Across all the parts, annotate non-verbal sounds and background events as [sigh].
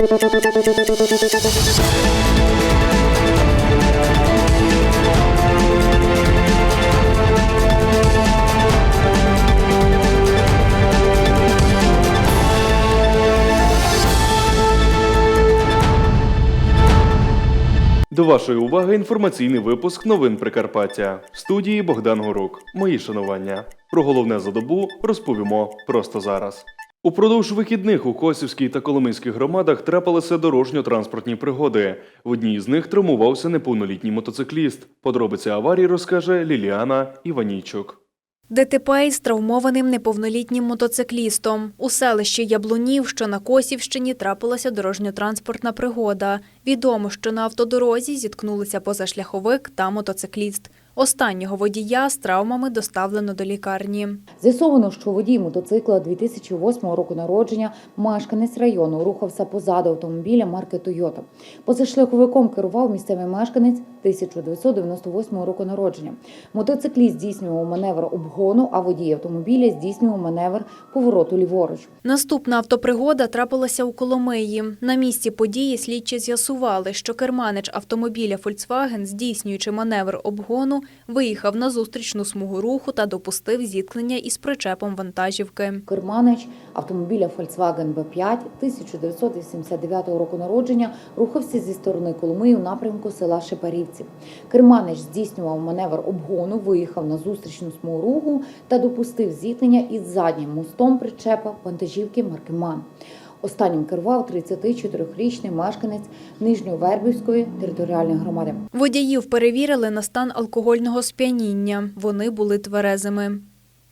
До вашої уваги інформаційний випуск новин Прикарпаття. В студії Богдан Горук. Мої шанування. Про головне за добу розповімо просто зараз. Упродовж вихідних у Косівській та Коломийських громадах трапилися дорожньо-транспортні пригоди. В одній з них травмувався неповнолітній мотоцикліст. Подробиці аварії розкаже Ліліана Іванійчук. ДТП із травмованим неповнолітнім мотоциклістом. У селищі Яблунів, що на Косівщині, трапилася дорожньо-транспортна пригода. Відомо, що на автодорозі зіткнулися позашляховик та мотоцикліст. Останнього водія з травмами доставлено до лікарні. З'ясовано, що водій мотоцикла 2008 року народження, мешканець району, рухався позаду автомобіля марки Тойота. Позашляховиком керував місцевий мешканець 1998 року народження. Мотоцикліст здійснював маневр обгону, а водій автомобіля здійснював маневр повороту ліворуч. Наступна автопригода трапилася у Коломиї. На місці події слідчі з'ясували, що керманич автомобіля Volkswagen, здійснюючи маневр обгону, виїхав на зустрічну смугу руху та допустив зіткнення із причепом вантажівки. Керманич автомобіля Volkswagen B5 1989 року народження рухався зі сторони Коломиї у напрямку села Шепарівці. Керманич здійснював маневр обгону, виїхав на зустрічну смугу та допустив зіткнення із заднім мостом причепа вантажівки марки МАН. Останнім керував 34-річний мешканець Нижньовербівської територіальної громади. Водіїв перевірили на стан алкогольного сп'яніння. Вони були тверезими.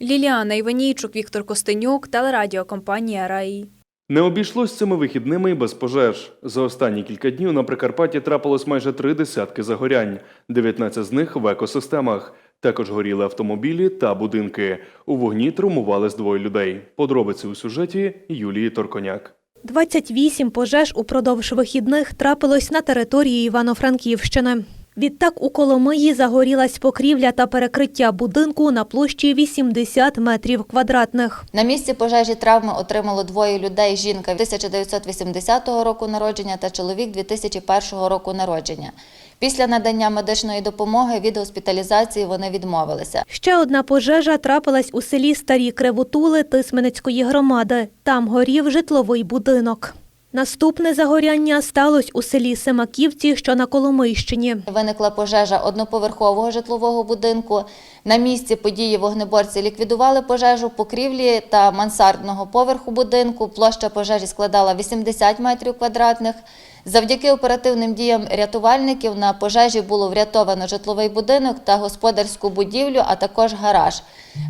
Ліліана Іванійчук, Віктор Костенюк, телерадіокомпанія «Раї». Не обійшлось цими вихідними і без пожеж. За останні кілька днів на Прикарпатті трапилось майже три десятки загорянь, 19 з них в екосистемах. Також горіли автомобілі та будинки. У вогні травмувались двоє людей. Подробиці у сюжеті Юлії Торконяк. 28 пожеж упродовж вихідних трапилось на території Івано-Франківщини. Відтак у Коломиї загорілась покрівля та перекриття будинку на площі 80 метрів квадратних. На місці пожежі травми отримало двоє людей: жінка 1980 року народження та чоловік 2001 року народження. Після надання медичної допомоги від госпіталізації вони відмовилися. Ще одна пожежа трапилась у селі Старі Кривотули Тисменецької громади. Там горів житловий будинок. Наступне загоряння сталося у селі Семаківці, що на Коломийщині. Виникла пожежа одноповерхового житлового будинку. На місці події вогнеборці ліквідували пожежу покрівлі та мансардного поверху будинку. Площа пожежі складала 80 метрів квадратних. Завдяки оперативним діям рятувальників на пожежі було врятовано житловий будинок та господарську будівлю, а також гараж.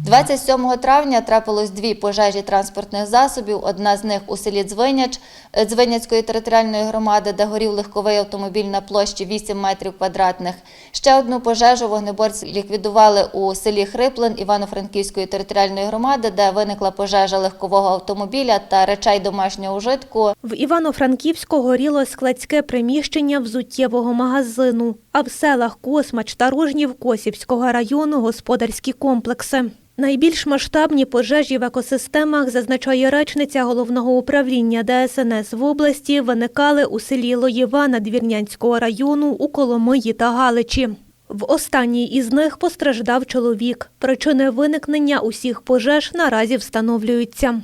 27 травня трапилось дві пожежі транспортних засобів. Одна з них у селі Дзвиняч е, Дзвиняцької територіальної громади, де горів легковий автомобіль на площі 8 метрів квадратних. Ще одну пожежу вогнеборці ліквідували у селі Хриплин Івано-Франківської територіальної громади, де виникла пожежа легкового автомобіля та речей домашнього ужитку. В Івано-Франківську горіло складське приміщення взуттєвого магазину, а в селах Космач та Рожнів Косівського району господарські комплекси. Найбільш масштабні пожежі в екосистемах, зазначає речниця головного управління ДСНС в області, виникали у селі Лоєва Надвірнянського району у Коломиї та Галичі. В останній із них постраждав чоловік. Причини виникнення усіх пожеж наразі встановлюються.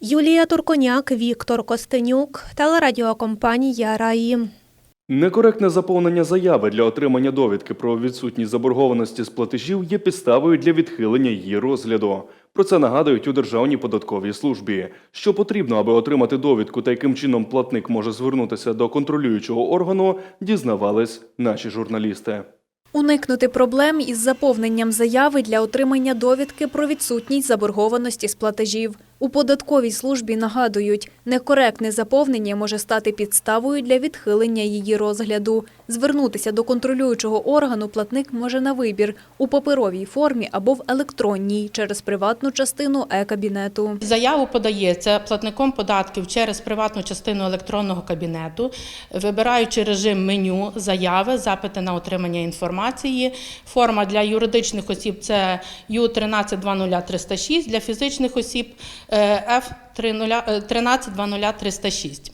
Юлія Турконяк, Віктор Костенюк, телерадіокомпанія Раї. Некоректне заповнення заяви для отримання довідки про відсутність заборгованості з платежів є підставою для відхилення її розгляду. Про це нагадують у Державній податковій службі. Що потрібно, аби отримати довідку та яким чином платник може звернутися до контролюючого органу, дізнавались наші журналісти. Уникнути проблем із заповненням заяви для отримання довідки про відсутність заборгованості з платежів. У податковій службі нагадують, некоректне заповнення може стати підставою для відхилення її розгляду. Звернутися до контролюючого органу платник може на вибір у паперовій формі або в електронній через приватну частину е-кабінету. Заяву подається платником податків через приватну частину електронного кабінету, вибираючи режим меню заяви, запити на отримання інформації. Форма для юридичних осіб це Ю 1320306, для фізичних осіб е, F1320306.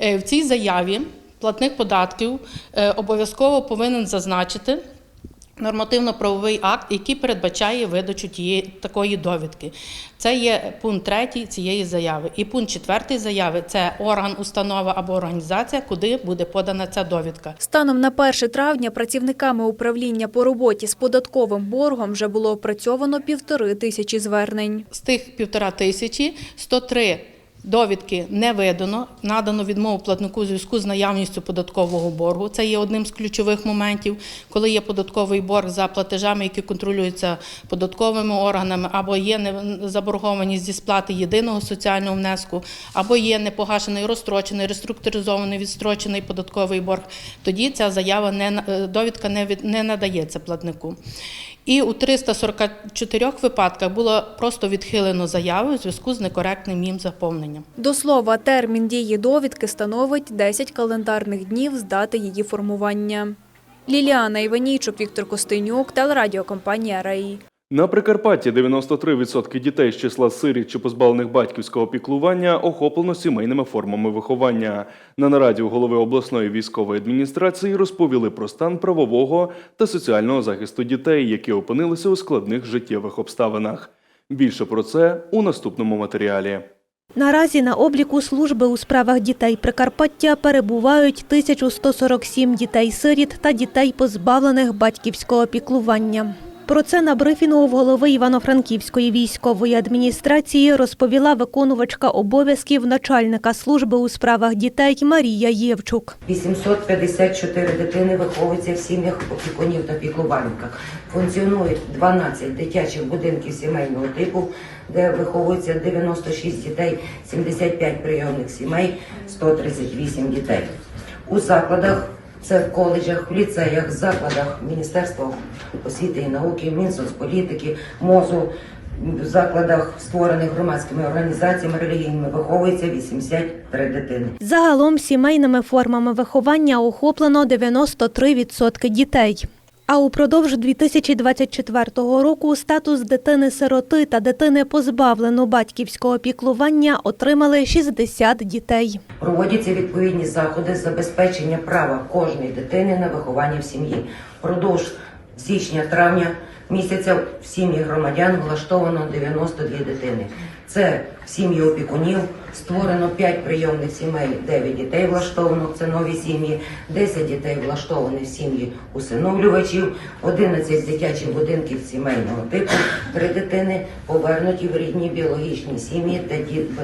Е, В цій заяві платник податків е, обов'язково повинен зазначити нормативно-правовий акт, який передбачає видачу тієї такої довідки. Це є пункт третій цієї заяви. І пункт четвертий заяви це орган, установа або організація, куди буде подана ця довідка. Станом на 1 травня працівниками управління по роботі з податковим боргом вже було опрацьовано півтори тисячі звернень. З тих півтора тисячі 103 довідки не видано, надано відмову платнику у зв'язку з наявністю податкового боргу. Це є одним з ключових моментів, коли є податковий борг за платежами, які контролюються податковими органами, або є заборгованість зі сплати єдиного соціального внеску, або є непогашений розстрочений, реструктуризований, відстрочений податковий борг. Тоді ця заява не е, довідка не від не надається платнику. І у 344 випадках було просто відхилено заяви у зв'язку з некоректним їм заповненням. До слова, термін дії довідки становить 10 календарних днів з дати її формування. Ліліана Іванійчук, Віктор Костенюк, телерадіокомпанія «Раї». На Прикарпатті 93% дітей з числа сиріт чи позбавлених батьківського піклування охоплено сімейними формами виховання. На нараді у голови обласної військової адміністрації розповіли про стан правового та соціального захисту дітей, які опинилися у складних життєвих обставинах. Більше про це у наступному матеріалі. Наразі на обліку служби у справах дітей Прикарпаття перебувають 1147 дітей-сиріт та дітей, позбавлених батьківського піклування. Про це на брифінгу в голови Івано-Франківської військової адміністрації розповіла виконувачка обов'язків начальника служби у справах дітей Марія Євчук. 854 дитини виховуються в сім'ях опікунів та піклувальниках. Функціонують 12 дитячих будинків сімейного типу, де виховується 96 дітей, 75 прийомних сімей, 138 дітей. У закладах це в коледжах, в ліцеях, закладах Міністерства освіти і науки, Мінсоцполітики, МОЗу, в закладах, створених громадськими організаціями релігійними, виховується 83 дитини. Загалом сімейними формами виховання охоплено 93% дітей. А упродовж 2024 року статус дитини-сироти та дитини позбавлену батьківського піклування отримали 60 дітей. Проводяться відповідні заходи з забезпечення права кожної дитини на виховання в сім'ї. Продовж січня-травня місяця в сім'ї громадян влаштовано 92 дитини. Це сім'ї опікунів. Створено 5 прийомних сімей, 9 дітей влаштовано, це нові сім'ї, 10 дітей влаштовані в сім'ї усиновлювачів, 11 дитячих будинків сімейного типу, 3 дитини повернуті в рідні біологічні сім'ї,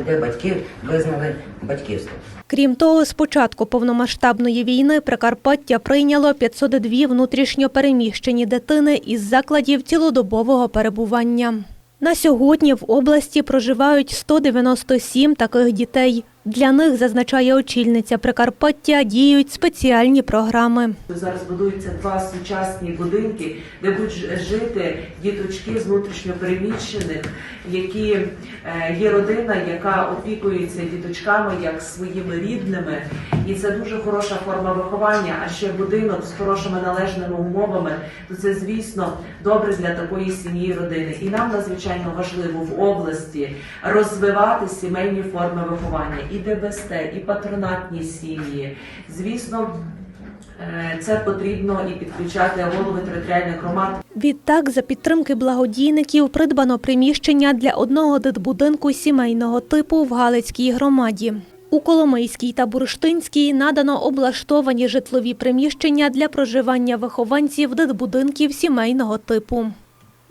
де батьки визнали батьківство. Крім того, з початку повномасштабної війни Прикарпаття прийняло 502 внутрішньо переміщені дитини із закладів цілодобового перебування. На сьогодні в області проживають 197 таких дітей. Для них, зазначає очільниця Прикарпаття, діють спеціальні програми. Зараз будуються два сучасні будинки, де будуть жити діточки з внутрішньопереміщених, які е, є родина, яка опікується діточками як своїми рідними, і це дуже хороша форма виховання. А ще будинок з хорошими належними умовами, то це звісно добре для такої сім'ї родини. І нам надзвичайно важливо в області розвивати сімейні форми виховання і ДБСТ, і патронатні сім'ї. Звісно. Е, Це потрібно і підключати голови територіальних громад. Відтак, за підтримки благодійників придбано приміщення для одного дитбудинку сімейного типу в Галицькій громаді. У Коломийській та Бурштинській надано облаштовані житлові приміщення для проживання вихованців дитбудинків сімейного типу.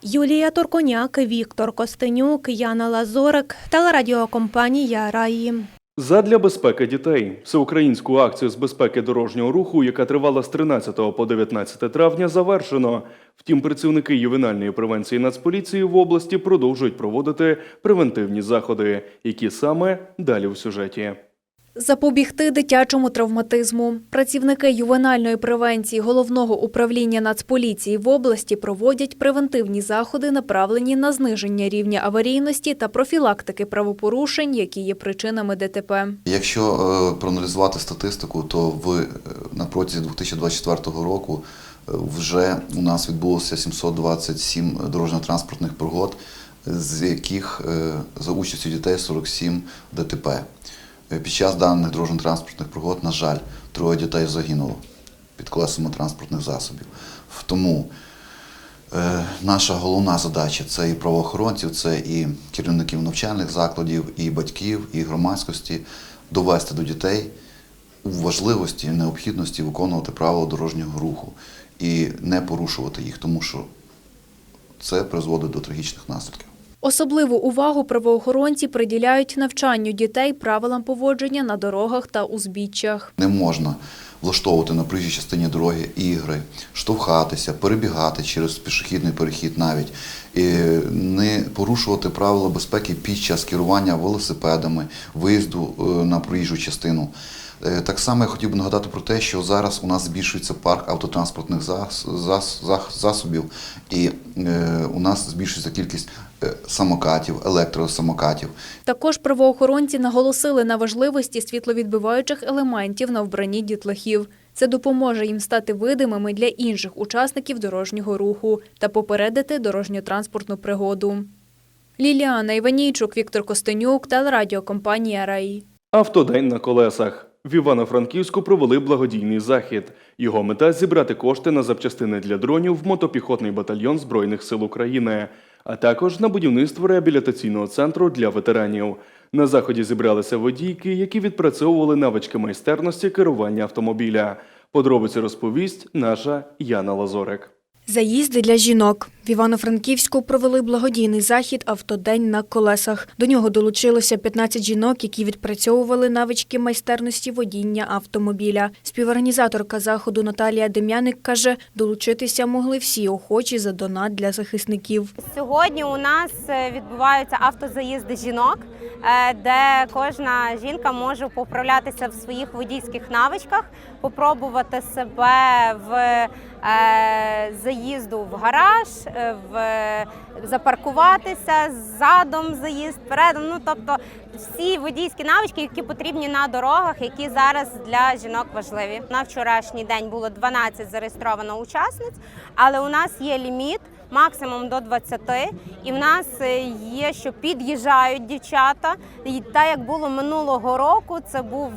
Юлія Торконяк, Віктор Костенюк, Яна Лазорик, телерадіокомпанія Раї. Задля безпеки дітей всеукраїнську акцію з безпеки дорожнього руху, яка тривала з 13 по 19 травня, завершено. Втім, працівники ювенальної превенції Нацполіції в області продовжують проводити превентивні заходи, які саме далі в сюжеті. Запобігти дитячому травматизму. Працівники ювенальної превенції головного управління Нацполіції в області проводять превентивні заходи, направлені на зниження рівня аварійності та профілактики правопорушень, які є причинами ДТП. Якщо е, проаналізувати статистику, то в е, на протязі 2024 року е, вже у нас відбулося 727 дорожньо-транспортних пригод, з яких за участю дітей 47 ДТП. Е, Під час даних дорожньо-транспортних пригод, на жаль, троє дітей загинуло під колесами транспортних засобів. Тому е, наша головна задача це і правоохоронців, це і керівників навчальних закладів, і батьків, і громадськості довести до дітей у важливості, і необхідності виконувати правила дорожнього руху і не порушувати їх, тому що це призводить до трагічних наслідків. Особливу увагу правоохоронці приділяють навчанню дітей правилам поводження на дорогах та узбіччях. Не можна влаштовувати на проїжджій частині дороги ігри, штовхатися, перебігати через пішохідний перехід навіть, і не порушувати правила безпеки під час керування велосипедами, виїзду е, на проїжджу частину. Е, Так само я хотів би нагадати про те, що зараз у нас збільшується парк автотранспортних засобів, і е, у нас збільшується кількість е, самокатів, електросамокатів. Також правоохоронці наголосили на важливості світловідбиваючих елементів на вбранні дітлахів. Це допоможе їм стати видимими для інших учасників дорожнього руху та попередити дорожньо-транспортну пригоду. Ліліана Іванійчук, Віктор Костенюк, телерадіокомпанія «Раї». Автодень на колесах. В Івано-Франківську провели благодійний захід. Його мета зібрати кошти на запчастини для дронів в мотопіхотний батальйон Збройних сил України, а також на будівництво реабілітаційного центру для ветеранів. На заході зібралися водійки, які відпрацьовували навички майстерності керування автомобіля. Подробиці розповість наша Яна Лазорик. Заїзди для жінок. В Івано-Франківську провели благодійний захід Автодень на колесах. До нього долучилося 15 жінок, які відпрацьовували навички майстерності водіння автомобіля. Співорганізаторка заходу Наталія Дем'яник каже, долучитися могли всі охочі за донат для захисників. Сьогодні у нас е, відбуваються автозаїзди жінок, е, де кожна жінка може поправлятися в своїх водійських навичках, попробувати себе в е, заїзду в гараж, в запаркуватися задом заїзд, передом. Ну тобто всі водійські навички, які потрібні на дорогах, які зараз для жінок важливі. На вчорашній день було 12 зареєстровано учасниць, але у нас є ліміт максимум до 20. І в нас е, є, що під'їжджають дівчата. І так як було минулого року, це був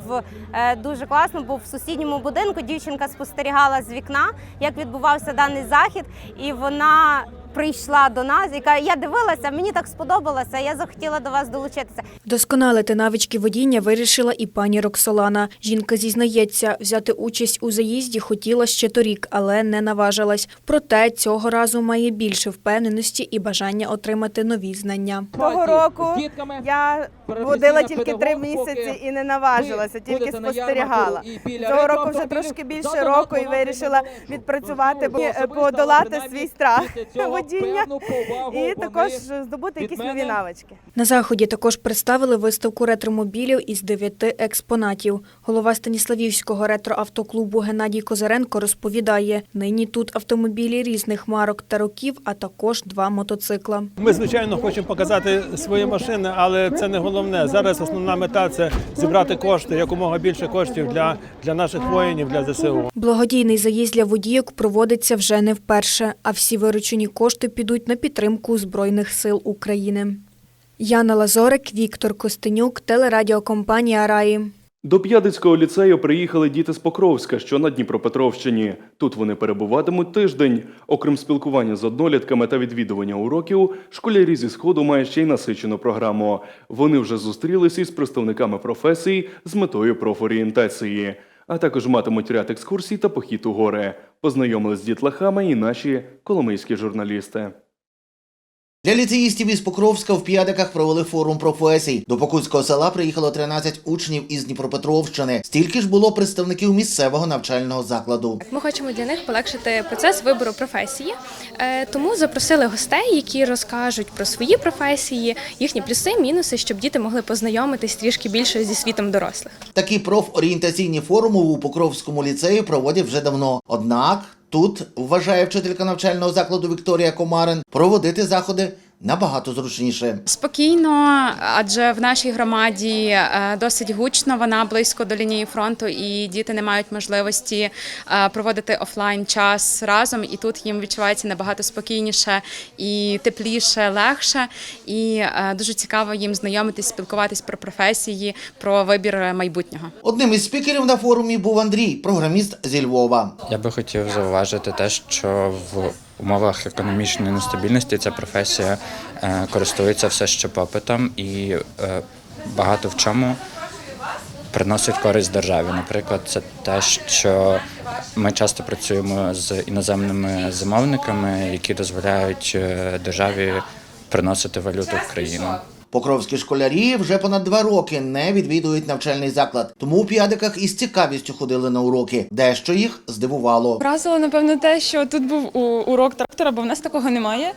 е, дуже класно, бо в сусідньому будинку дівчинка спостерігала з вікна, як відбувався даний захід, і вона. Прийшла до нас і каже, я дивилася, мені так сподобалося, я захотіла до вас долучитися. Вдосконалити навички водіння вирішила і пані Роксолана. Жінка зізнається, взяти участь у заїзді хотіла ще торік, але не наважилась. Проте цього разу має більше впевненості і бажання отримати нові знання. Того року я водила тільки три місяці і не наважилася, тільки спостерігала. Цього року вже трошки більше року і вирішила відпрацювати, бо- подолати свій страх водіння і також здобути якісь нові навички. На заході також представили виставку ретромобілів із дев'яти експонатів. Голова Станіславівського ретроавтоклубу Геннадій Козаренко розповідає, нині тут автомобілі різних марок та років, а також два мотоцикла. Ми, звичайно, хочемо показати свої машини, але це не головне. Зараз основна мета це зібрати кошти, якомога більше коштів для, для наших воїнів, для ЗСУ. Благодійний заїзд для водійок проводиться вже не вперше, а всі виручені кошти підуть на підтримку Збройних сил України. Яна Лазорик, Віктор Костенюк, телерадіокомпанія Раї. До П'ядицького ліцею приїхали діти з Покровська, що на Дніпропетровщині. Тут вони перебуватимуть тиждень. Окрім спілкування з однолітками та відвідування уроків, школярі зі сходу мають ще й насичену програму. Вони вже зустрілися із представниками професій з метою профорієнтації, а також матимуть ряд екскурсій та похід у гори. Познайомились з дітлахами і наші коломийські журналісти. Для ліцеїстів із Покровська в П'ядиках провели форум професій. До Покутського села приїхало 13 учнів із Дніпропетровщини. Стільки ж було представників місцевого навчального закладу. Ми хочемо для них полегшити процес вибору професії, Е, тому запросили гостей, які розкажуть про свої професії, їхні плюси, мінуси, щоб діти могли познайомитись трішки більше зі світом дорослих. Такі профорієнтаційні форуми у Покровському ліцеї проводять вже давно. Однак тут вважає вчителька навчального закладу Вікторія Комарин, проводити заходи набагато зручніше. Спокійно, адже в нашій громаді е, досить гучно, вона близько до лінії фронту, і діти не мають можливості е, проводити офлайн час разом. І тут їм відчувається набагато спокійніше і тепліше, легше. І е, дуже цікаво їм знайомитись, спілкуватись про професії, про вибір майбутнього. Одним із спікерів на форумі був Андрій, програміст зі Львова. Я би хотів зауважити те, що в умовах економічної нестабільності ця професія е, користується все ще попитом і е, багато в чому приносить користь державі. Наприклад, це те, що ми часто працюємо з іноземними замовниками, які дозволяють е, державі приносити валюту в країну. Покровські школярі вже понад два роки не відвідують навчальний заклад, тому у п'ядиках із цікавістю ходили на уроки. Дещо їх здивувало. Вразило, напевно, те, що тут був урок трактора, бо в нас такого немає.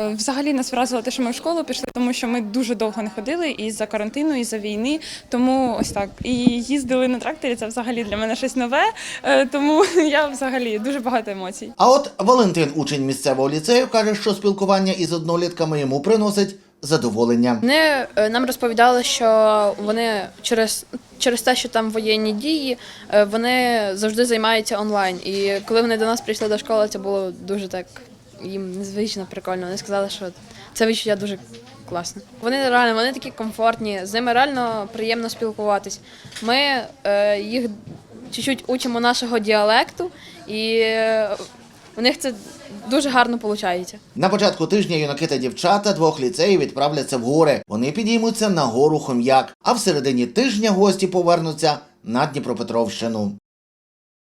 Е, Взагалі нас вразило те, що ми в школу пішли, тому що ми дуже довго не ходили і за карантину, і за війни. Тому ось так. І їздили на тракторі. Це взагалі для мене щось нове. Е, Тому [laughs] я взагалі дуже багато емоцій. А от Валентин, учень місцевого ліцею, каже, що спілкування із однолітками йому приносить задоволення. Вони е, нам розповідали, що вони через, через те, що там воєнні дії, е, вони завжди займаються онлайн. І коли вони до нас прийшли до школи, це було дуже так їм незвично прикольно. Вони сказали, що це відчуття дуже класне. Вони реально вони такі комфортні, з ними реально приємно спілкуватись. Ми е, їх чуть-чуть учимо нашого діалекту, і у них це дуже гарно виходить. На початку тижня юнаки та дівчата двох ліцеїв відправляться в гори. Вони підіймуться на гору Хом'як, а в середині тижня гості повернуться на Дніпропетровщину.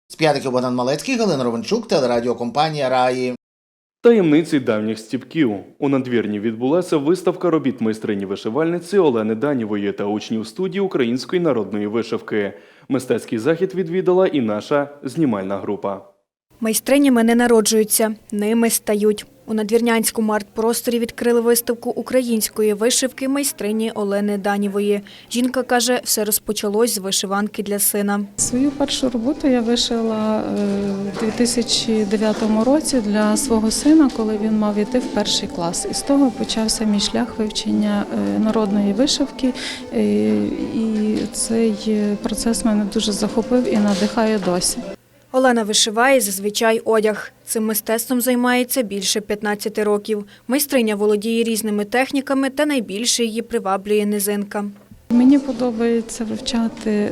З п'ятиків Богдан Малецький, Галина Ровенчук, телерадіокомпанія Раї. Таємниці давніх стіпків. У надвірні відбулася виставка робіт майстрині вишивальниці Олени Данівої та учнів студії української народної вишивки. Мистецький захід відвідала і наша знімальна група. Майстринями не народжуються, ними стають. У надвірнянському арт-просторі відкрили виставку української вишивки майстрині Олени Данівої. Жінка каже, все розпочалось з вишиванки для сина. Свою першу роботу я вишила е, у 2009 році для свого сина, коли він мав іти в перший клас. І з того почався мій шлях вивчення е, народної вишивки. І цей е, процес мене дуже захопив і надихає досі. Олена вишиває зазвичай одяг. Цим мистецтвом займається більше 15 років. Майстриня володіє різними техніками та найбільше її приваблює низинка. Мені подобається вивчати е,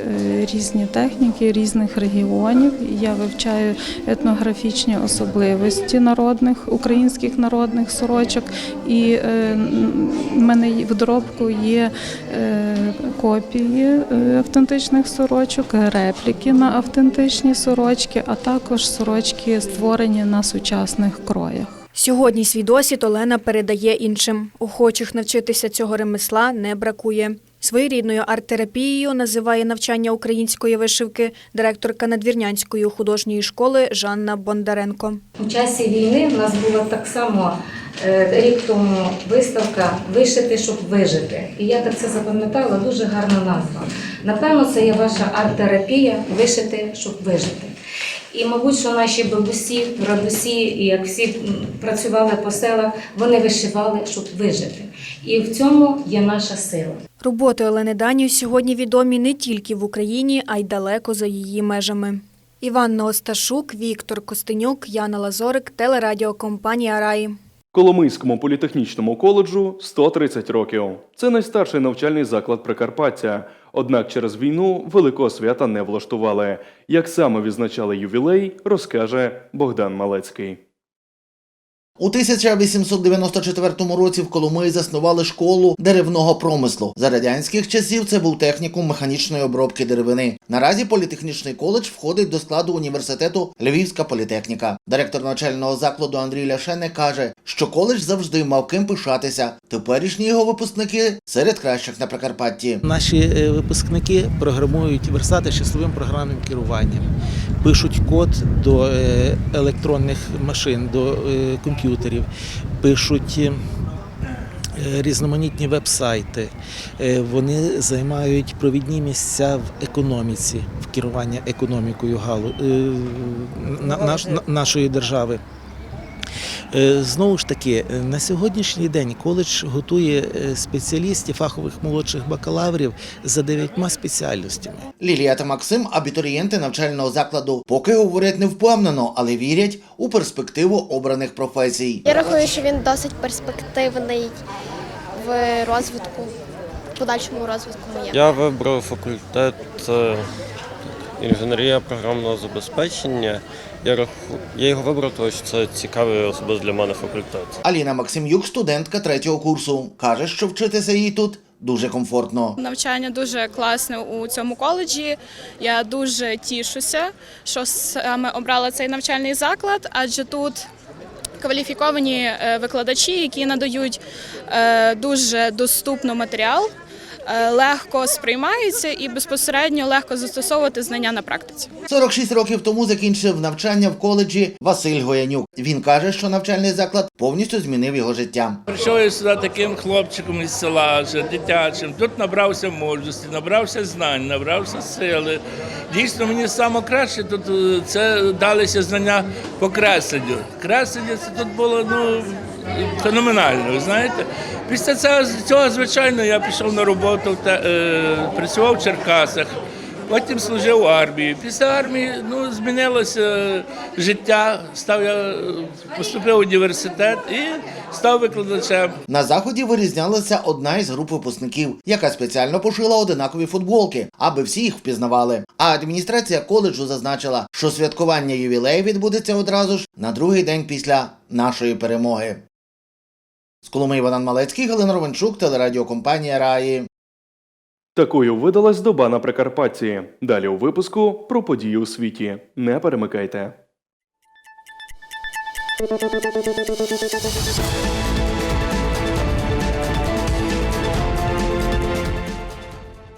різні техніки різних регіонів. Я вивчаю етнографічні особливості народних українських народних сорочок. І е, в мене в доробку є е, копії автентичних сорочок, репліки на автентичні сорочки, а також сорочки створені на сучасних кроях. Сьогодні свій досвід Олена передає іншим. Охочих навчитися цього ремесла не бракує. Своєрідною арт-терапією називає навчання української вишивки директорка Надвірнянської художньої школи Жанна Бондаренко. У часі війни в нас була так само е, рік тому виставка Вишити, щоб вижити. І я так це запам'ятала, дуже гарна назва. Напевно, це є ваша арт-терапія вишити, щоб вижити. І, мабуть, що наші бабусі, радусі, як всі працювали по селах, вони вишивали, щоб вижити. І в цьому є наша сила. Роботи Олени Данів сьогодні відомі не тільки в Україні, а й далеко за її межами. Іванна Осташук, Віктор Костенюк, Яна Лазорик, телерадіокомпанія Раї. Коломийському політехнічному коледжу 130 років. Це найстарший навчальний заклад Прикарпаття. Однак через війну великого свята не влаштували. Як саме відзначали ювілей, розкаже Богдан Малецький. У 1894 році в Коломиї заснували школу деревного промислу. За радянських часів це був технікум механічної обробки деревини. Наразі політехнічний коледж входить до складу університету Львівська політехніка. Директор навчального закладу Андрій Ляшене каже, що коледж завжди мав ким пишатися. Теперішні його випускники серед кращих на Прикарпатті. Наші е, випускники програмують верстати з числовим програмним керуванням, пишуть код до е, електронних машин, до е, комп'ютерів, пишуть е, різноманітні веб-сайти. Е, Вони займають провідні місця в економіці, в керуванні економікою галу, е, на- на- нашої держави. Е, Знову ж таки, е, на сьогоднішній день коледж готує е, спеціалістів, фахових молодших бакалаврів за дев'ятьма спеціальностями. Лілія та Максим, абітурієнти навчального закладу, поки говорять не впевнено, але вірять у перспективу обраних професій. Я рахую, що він досить перспективний в розвитку, в подальшому розвитку моєму. Я вибрав факультет інженерія програмного забезпечення. Я, раху... я його вибрав, тому що це цікавий особисто для мене факультет. Аліна Максимюк, студентка третього курсу, каже, що вчитися їй тут дуже комфортно. Навчання дуже класне у цьому коледжі. Я дуже тішуся, що саме обрала цей навчальний заклад, адже тут кваліфіковані е, викладачі, які надають е, дуже доступно матеріал, легко сприймається і безпосередньо легко застосовувати знання на практиці. 46 років тому закінчив навчання в коледжі Василь Гоянюк. Він каже, що навчальний заклад повністю змінив його життя. Прийшов я сюди таким хлопчиком із села, вже дитячим. Тут набрався мужності, набрався знань, набрався сили. Дійсно, мені саме краще тут е, це далися знання по кресленню. Креслення це тут було ну, феноменально, ви знаєте. Після цього, цього, звичайно, я пішов на роботу, та, е, працював в Черкасах. Потім служив в армії. Після армії ну, змінилося життя. Став я поступив в університет і став викладачем. На заході вирізнялася одна із груп випускників, яка спеціально пошила одинакові футболки, аби всі їх впізнавали. А адміністрація коледжу зазначила, що святкування ювілею відбудеться одразу ж на другий день після нашої перемоги. З Коломиї Іван Малецький, Галина Ровенчук, телерадіокомпанія Раї. Такою видалась доба на Прикарпатті. Далі у випуску про події у світі. Не перемикайте.